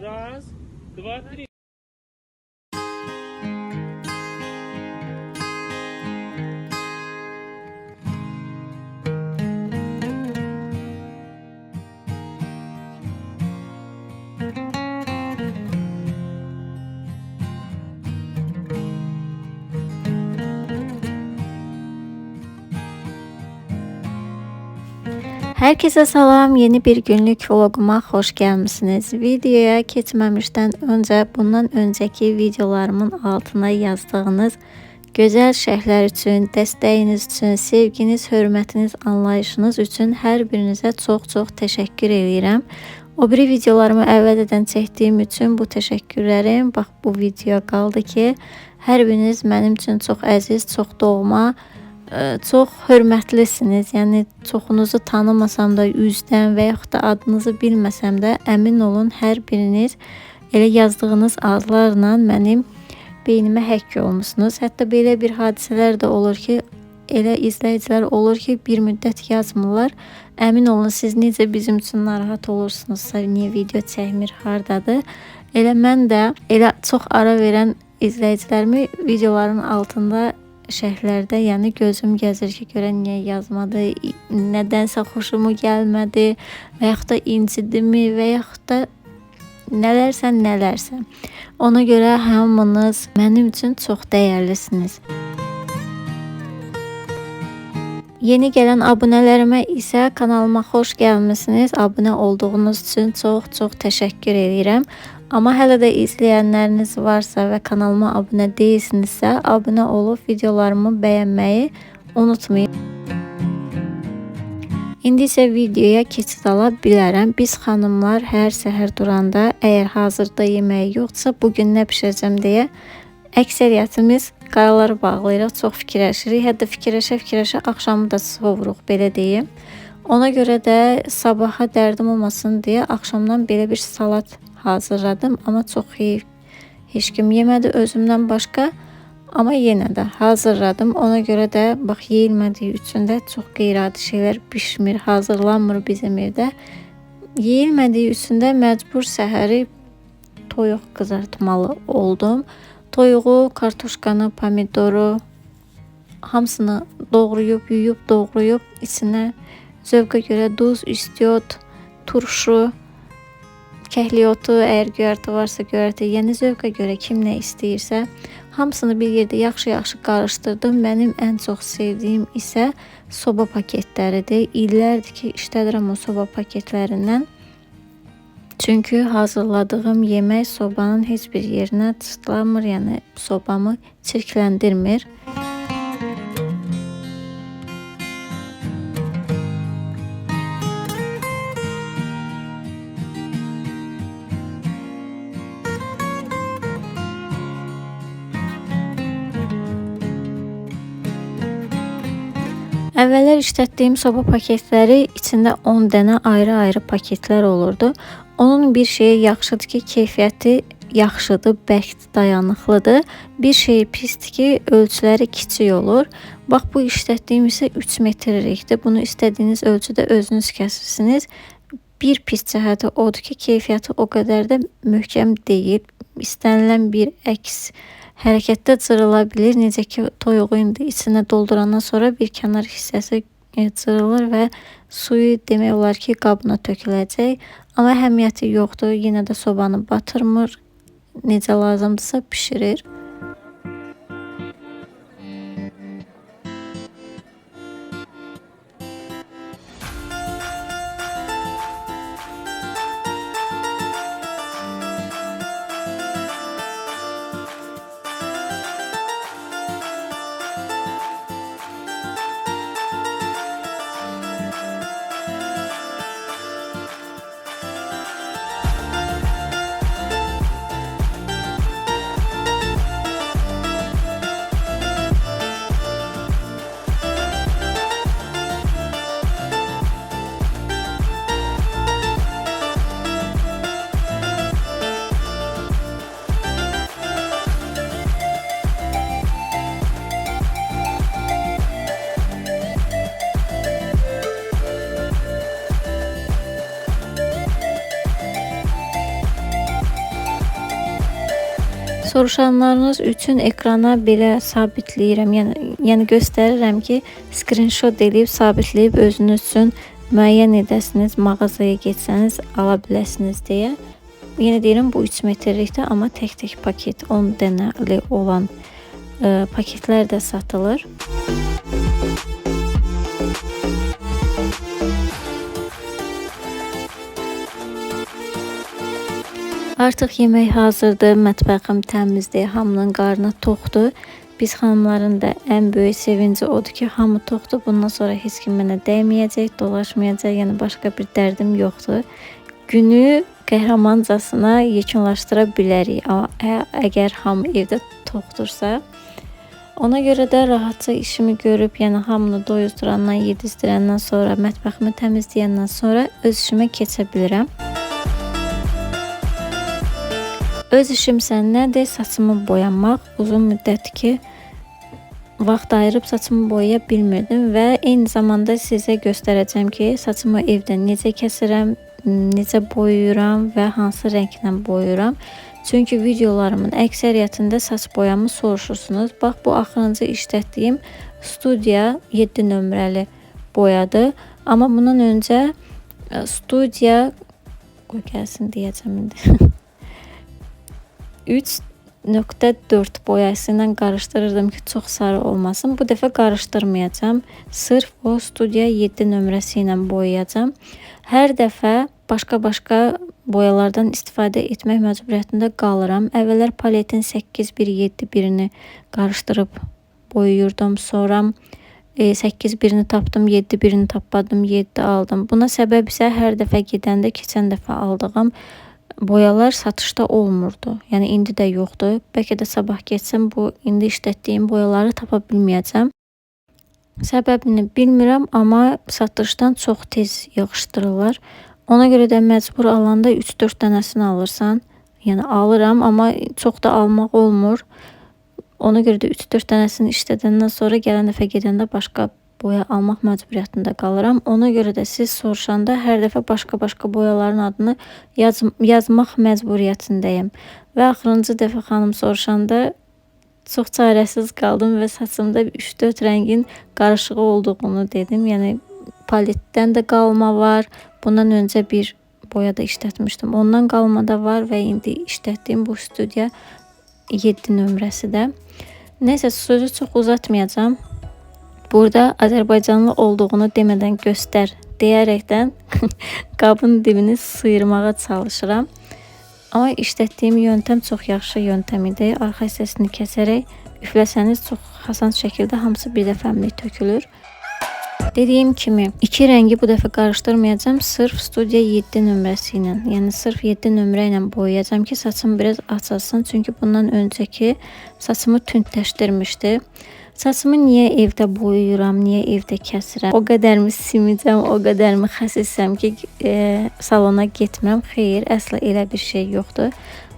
Раз, два, три. Herkese salam. Yeni bir günlük vloguma hoş gelmişsiniz. Videoya keçməmişdən öncə bundan öncəki videolarımın altına yazdığınız gözəl şərhlər üçün, dəstəyiniz üçün, sevginiz, hörmətiniz, anlayışınız üçün hər birinizə çox-çox təşəkkür edirəm. O biri videolarımı əvvəldən çəkdiyim üçün bu təşəkkürlərim bax bu videoya qaldı ki, hər biriniz mənim üçün çox əziz, çox doğma, çox hörmətlisiniz. Yəni çoxunuzu tanımasam da üzdən və yaxud da adınızı bilməsəm də əmin olun hər biriniz elə yazdığınız adlarla mənim beynimə həkk olmusunuz. Hətta belə bir hadisələr də olur ki, elə izləyicilər olur ki, bir müddət yazmırlar. Əmin olun siz necə bizim üçün narahat olursunuzsa, niyə video çəkmir, hardadır? Elə mən də elə çox ara verən izləyicilərimi videoların altında şərhlərdə, yəni gözüm gəzir ki, görən niyə yazmadı, nədənsə xoşumu gəlmədi və yaxud da incidimi və yaxud da nələrsə nələrsə. Ona görə hamınız mənim üçün çox dəyərlisiniz. Yeni gələn abunələrimə isə kanalıma xoş gəlmisiniz. Abunə olduğunuz üçün çox-çox təşəkkür edirəm. Amma hələ də izləyənləriniz varsa və kanalıma abunə deyilsinizsə, abunə olub videolarımı bəyənməyi unutmayın. İndi isə videoya keçid ala. Biz xanımlar hər səhər duranda əgər hazırda yeməyi yoxdursa, bu gün nə bişirəcəm deyə əksəriyyətimiz qaraları bağlayırıq, çox fikirləşirik. Hətta fikirləşə-fikirləşə axşamı da sovuruq, belə deyim. Ona görə də sabaha dərdim olmasın deyə axşamdan belə bir salat hazırladım, amma çox iyi heç kim yemədi özümdən başqa. Amma yenə də hazırladım. Ona görə də bax yeyilmədiyi üçün də çox qeyri-adi şeylər hazırlanmır bizim evdə. Yeyilmədiyi üçün də məcbur səhəri toyuq qızartmalı oldum. Toyuğu, kartuşkanı, pomidoru hamısını doğrayıb, yuyub, doğrayıb içinə zövqə görə duz, istiot, turşu, kəhliyotu, əgər göyərti varsa göyərti, yəni zövqə görə kim nə istəyirsə, hamısını bir yerdə yaxşı-yaxşı qarışdırdım. Mənim ən çox sevdiyim isə soba paketləridir. İllərdir ki, işlədirəm o soba paketlərindən. Çünki hazırladığım yemək sobanın heç bir yerinə çıtlamır, yəni sobamı çirkləndirmir. Əvvəllər işlətdiyim soba paketləri içində 10 dənə ayrı-ayrı paketlər olurdu. Onun bir şeyi yaxşıdır ki, keyfiyyəti yaxşıdır, bərk dayanıqlıdır. Bir şeyi pisdir ki, ölçüləri kiçik olur. Bax bu işlətdiyim isə 3 metrlikdir. Bunu istədiyiniz ölçüdə özünüz kəsirsiniz. Bir pis cəhəti odur ki, keyfiyyəti o qədər də möhkəm deyil. İstənilən bir əks hərəkətdə cırıla bilir. Necə ki, toyuğu indi içinə doldurandan sonra bir kənar hissəsi e, cırılır və suyu demək olar ki, qabına töküləcək. Amma əhəmiyyəti yoxdur. Yenə də sobanı batırmır. Necə lazımdırsa bişirir. Soruşanlarınız üçün ekrana belə sabitləyirəm. Yəni yəni göstərirəm ki, screenshot eləyib sabitləyib özünüz üçün müəyyən edəsiniz, mağazaya getsəniz ala biləsiniz deyə. Yenə deyirəm bu 3 metrlikdə, amma tək-tək paket 10 dənəli olan ə, paketlər də satılır. Artıq yemək hazırdır, mətbəxim təmizdir, hamının qarnı toxdur. Biz xanımların da ən böyük sevinci odur ki, hamı toxdur. Bundan sonra heç kim mənə dəyməyəcək, dolaşmayacaq, yəni başqa bir dərdim yoxdur. Günü qəhrəmancasına yekunlaşdıra bilərik. Amma əgər hamı evdə toxdursa, ona görə də rahatca işimi görüb, yəni hamını doyuzdurandan, yedizdirəndən sonra, mətbəximi təmizləyəndən sonra öz işimə keçə bilirəm. Öz işimsə nədir? Saçımı boyamaq. Uzun müddətdir ki, vaxt ayırıb saçımı boyaya bilmirdim və eyni zamanda sizə göstərəcəm ki, saçımı evdə necə kəsirəm, necə boyayıram və hansı rənglə boyayıram. Çünki videolarımın əksəriyyətində saç boyamı soruşursunuz. Bax bu axırıncı işlətdiyim Studia 7 nömrəli boyadır. Amma bundan öncə ə, Studia qoy gəlsin deyəcəm indi. 3.4 boyası ilə qarışdırırdım ki, çox sarı olmasın. Bu dəfə qarışdırmayacağam. Sırf o Studia 7 nömrəsi ilə boyayacağam. Hər dəfə başqa-başqa boyalardan istifadə etmək məcburiyyətində qalıram. Əvvəllər paletin 817 birini qarışdırıb boyuyurdum. Sonra e, 8 birini tapdım, 7 birini tapmadım, 7 aldım. Buna səbəb isə hər dəfə gedəndə keçən dəfə aldığım boyalar satışda olmurdu. Yəni indi də yoxdur. Bəlkə də sabah getsəm bu indi işlətdiyim boyaları tapa bilməyəcəm. Səbəbini bilmirəm, amma satışdan çox tez yığışdırırlar. Ona görə də məcbur alanda 3-4 dənəsini alırsan. Yəni alıram, amma çox da almaq olmur. Ona görə də 3-4 dənəsini işlədəndən sonra gələn dəfə gedəndə başqa boya almaq məcburiyyətində qalıram. Ona görə də siz soruşanda hər dəfə başqa-başqa boyaların adını yaz yazmaq məcburiyyətindəyəm. Və axırıncı dəfə xanım soruşanda çox çarəsiz qaldım və saçımda 3-4 rəngin qarışığı olduğunu dedim. Yəni paletdən də qalma var. Bundan öncə bir boya da işlətmişdim. Ondan qalma da var və indi işlətdiyim bu Studia 7 nömrəsi də. Nəysə sözü çox uzatmayacağam. Burada Azərbaycanlı olduğunu demədən göstər deyərəkdən qabın dibini sıyırmağa çalışıram. Amma işlətdiyim yöntəm çox yaxşı yöntəm idi. Arxa hissəsini kəsərək üfləsəniz çox asan şəkildə hamısı bir dəfəmlik tökülür. Dediyim kimi, iki rəngi bu dəfə qarışdırmayacağam. Sırf Studia 7 nömrəsi ilə, yəni sırf 7 nömrə ilə boyayacağam ki, saçım biraz açılsın. Çünki bundan öncəki saçımı tündləşdirmişdi. Saçımı niyə evdə boyayıram, niyə evdə kəsirəm? O qədərmi simicəm, o qədərmi xəsissəm ki, e, salona getmirəm. Xeyr, əsla elə bir şey yoxdur.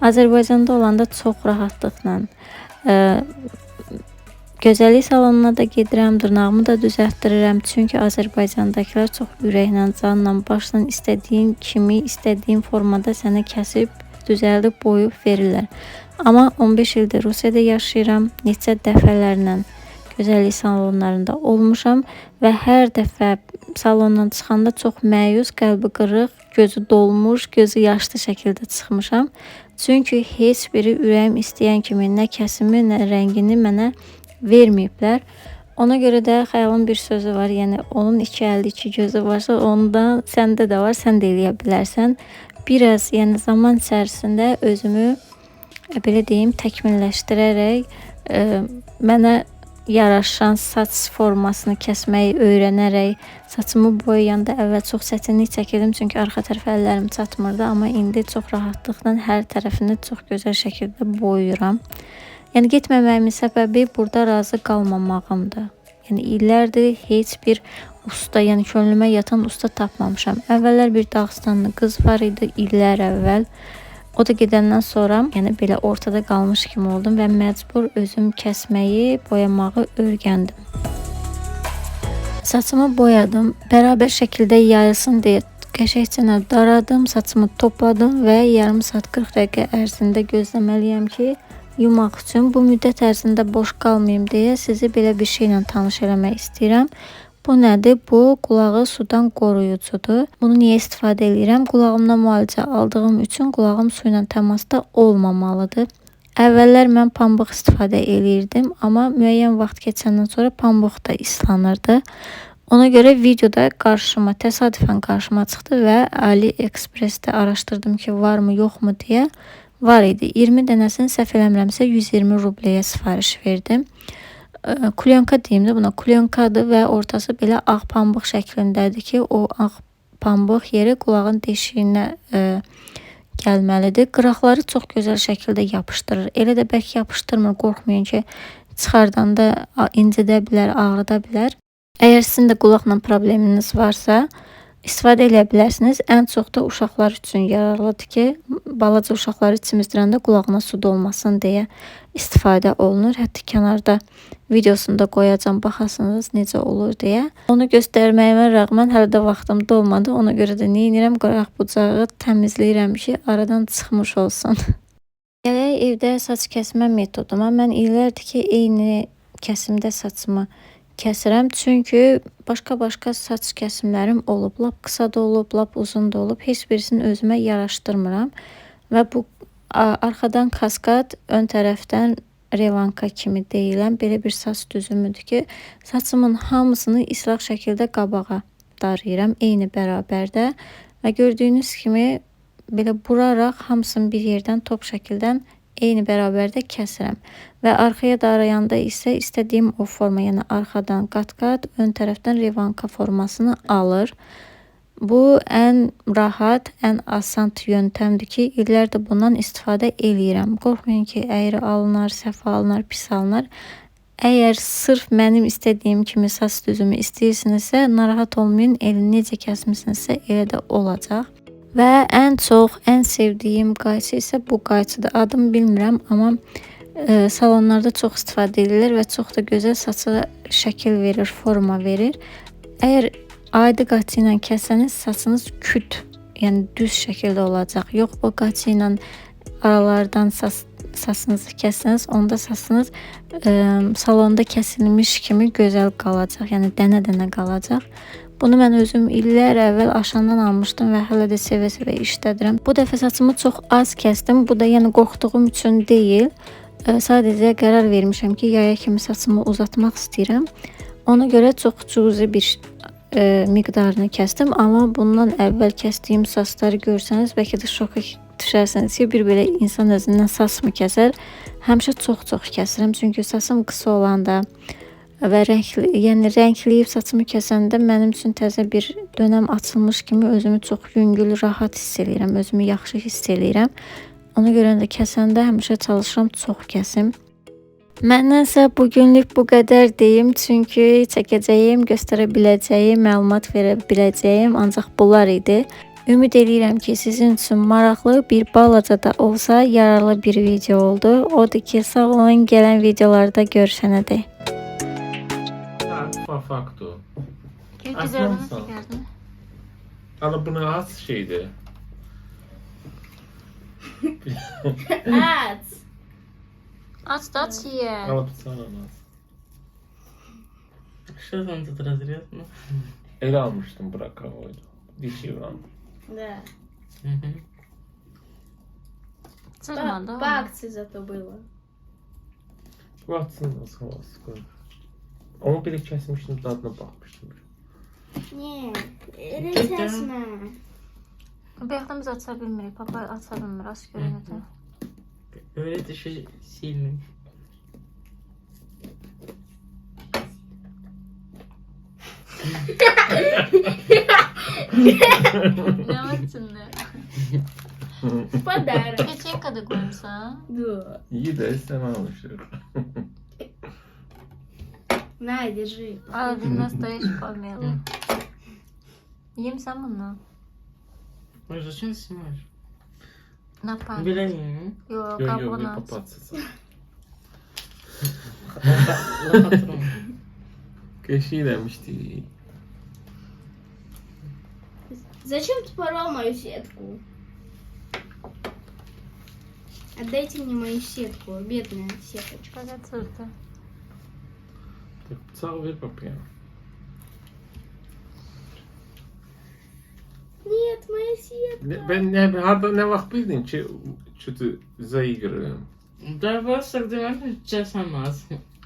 Azərbaycanda olanda çox rahatlıqla e, Gözəllik salonuna da gedirəm, dırnağımı da düzəltdirirəm. Çünki Azərbaycandakılar çox ürəklə, canla, başla istədiyin kimi, istədiyin formada sənə kəsib, düzəldib, boyub verirlər. Amma 15 ildir Rusiyada yaşayıram. Neçə dəfələrlə gözəllik salonlarında olmuşam və hər dəfə salondan çıxanda çox məyus, qəlbi qırıq, gözü dolmuş, gözü yaşlı şəkildə çıxmışam. Çünki heç biri ürəyim istəyən kimi nə kəsimi, nə rəngini mənə verməyiblər. Ona görə də xəyalın bir sözü var. Yəni onun iki əlli, iki gözü varsa, ondan səndə də var, sən də eləyə bilərsən. Biraz, yəni zaman içərisində özümü belə deyim, təkmilləşdirərək e, mənə yaraşan saç formasını kəsməyi öyrənərək saçımı boyayanda əvvəl çox çətinlik çəkirdim çünki arxa tərəf əllərim çatmırdı, amma indi çox rahatlıqla hər tərəfini çox gözəl şəkildə boyayıram. Yəni getməməyimin səbəbi burada razı qalmamağımdır. Yəni illərdir heç bir usta, yəni könlümə yatan usta tapmamışam. Əvvəllər bir Dağıstanlı qız var idi illər əvvəl. O da gedəndən sonra, yəni belə ortada qalmış kimi oldum və məcbur özüm kəsməyi, boyamağı öyrəndim. Saçımı boyadım. Bərabər şəkildə yayılsın deyə qəşəngcə daradım, saçımı topladım və yarım saat 40 dəqiqə ərzində gözləməliyəm ki, yumaq üçün bu müddət ərzində boş qalmayım deyə sizi belə bir şeylə tanış eləmək istəyirəm. Bu nədir? Bu qulağı sudan qoruyucudur. Bunu niyə istifadə edirəm? Qulağımda müalicə aldığım üçün qulağım su ilə təmasda olmamalıdır. Əvvəllər mən pambıq istifadə eləyirdim, amma müəyyən vaxt keçəndən sonra pambıq da islanırdı. Ona görə videoda qarşıma təsadüfən qarşıma çıxdı və AliExpress-də araşdırdım ki, varmı, yoxmu deyə. Var idi. 20 dənəsini səhv eləmirəmsə 120 rubləyə sifariş verdim. Kulyonka deyim də buna kulyonkadır və ortası belə ağ pambıq şəklindədir ki, o ağ pambıq yeri qulağın deşiyinə ə, gəlməlidir. Qıraqları çox gözəl şəkildə yapışdırır. Elə də bərk yapışdırmır, qorxmayın ki, çıxardanda incidə bilər, ağrıda bilər. Əgər sizin də qulaqla probleminiz varsa, istifadə edə bilərsiniz. Ən çox da uşaqlar üçün yararlıdır ki, balaca uşaqları çimizdirəndə qulağına su dolmasın deyə istifadə olunur. Hətta kənarda videosunda qoyacağam, baxasınız necə olur deyə. Onu göstərməyimə rəğmən hələ də vaxtım dolmadı. Ona görə də nə edirəm? Qıraq bucağı təmizləyirəm ki, aradan çıxmış olsun. Gələk evdə saç kəsmə metoduma. Mən illərdir ki, eyni kəsimdə saçımı kəsirəm. Çünki başqa-başqa saç kəsimlərim olub. Lap qısa da olub, lap uzun da olub. Heç birisini özümə yaraşdırmıram. Və bu arxadan kaskad, ön tərəfdən revanka kimi deyilən belə bir saç düzümüdür ki, saçımın hamısını islaq şəkildə qabağa darayıram eyni bərabərdə və gördüyünüz kimi belə buraraq hamısını bir yerdən top şəkildən eyni bərabərdə kəsirəm. Və arxaya darayanda isə istədiyim o forma, yəni arxadan qat-qat, ön tərəfdən revanka formasını alır. Bu ən rahat, ən asan yöntəmdir ki, illərdir bundan istifadə eləyirəm. Qorxmayın ki, əyri alınar, səhv alınar, pis alınar. Əgər sırf mənim istədiyim kimi saç düzümü istəyirsinizsə, narahat olmayın. Elə necə kəsmisinizsə, elə də olacaq. Və ən çox, ən sevdiyim qayçı isə bu qayçıdır. Adını bilmirəm, amma e, salonlarda çox istifadə edilir və çox da gözəl saça şəkil verir, forma verir. Əgər adi qaçı ilə kəsəniz saçınız küt, yəni düz şəkildə olacaq. Yox, bu qaçı ilə aralardan saç saçınızı kəsəniz, onda saçınız ə, salonda kəsilmiş kimi gözəl qalacaq. Yəni dənə-dənə qalacaq. Bunu mən özüm illər əvvəl aşandan almışdım və hələ də sevə-sevə işlədirəm. Bu dəfə saçımı çox az kəsdim. Bu da yəni qorxduğum üçün deyil. Ə, Sadəcə qərar vermişəm ki, yaya kimi saçımı uzatmaq istəyirəm. Ona görə çox cüzi bir ə, miqdarını kəsdim, amma bundan əvvəl kəsdiyim saçları görsəniz bəlkə də şoka düşərsiniz ki, bir belə insan özündən saçmı kəsər? Həmişə çox-çox kəsirəm, çünki saçım qısa olanda və rəngli, yəni rəngləyib saçımı kəsəndə mənim üçün təzə bir dönəm açılmış kimi özümü çox yüngül, rahat hiss eləyirəm, özümü yaxşı hiss eləyirəm. Ona görə də kəsəndə həmişə çalışıram çox kəsim. Məndənsə bu günlük bu qədər deyim, çünki çəkəcəyim, göstərə biləcəyim, məlumat verə biləcəyim ancaq bunlar idi. Ümid eləyirəm ki, sizin üçün maraqlı, bir balaca da olsa yararlı bir video oldu. Odur ki, sağ olun, gələn videolarda görüşənədək. Ha, Fafaktu. Güzel Aslan nasıl sağ ol. geldin? Ama bunu az şeydi. At. Ацетация. А вот пацаны у нас. Что там тут разрез? Ну. Эйран что там брак проводит. Дичи Эйран. Да. Це По акции зато было. По акции у нас сколько. А мы перечасим мужчин назад на папу, что ли? Не, это честно. Бегом за цабим, папа, а цабим раз, кирилл, Говорит, еще сильный. Подарок. Печенька до конца. Да. Еда сама лучше. На, держи. А ты настоящий помелый. Ем сам она. Ой, зачем ты снимаешь? На память. Білянь. Йо-йо, не попаться це. Мечти. Зачем ты порвал мою сетку? Отдайте мне мою сетку, бедная сеточка. Казаться, что... Так, царь попрям. Нет, моя сетка. Ben надо, не ne vaktiydin ki ты заигрываем? Да просто где сейчас сама.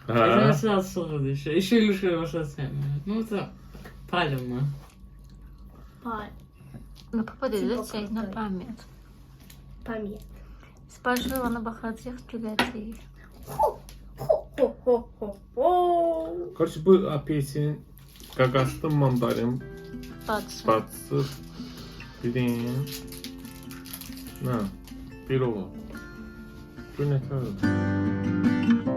Я сейчас сложно еще. Еще лучше его Ну это палимо. Паль. Ну попади, типа зацей на память. Память. Спожила на бахатцях тюляцей. Короче, bu apetitin gagaslı mandarin Tatsız. tatsız 빌딩 네, 빌어가. 끝냈어요.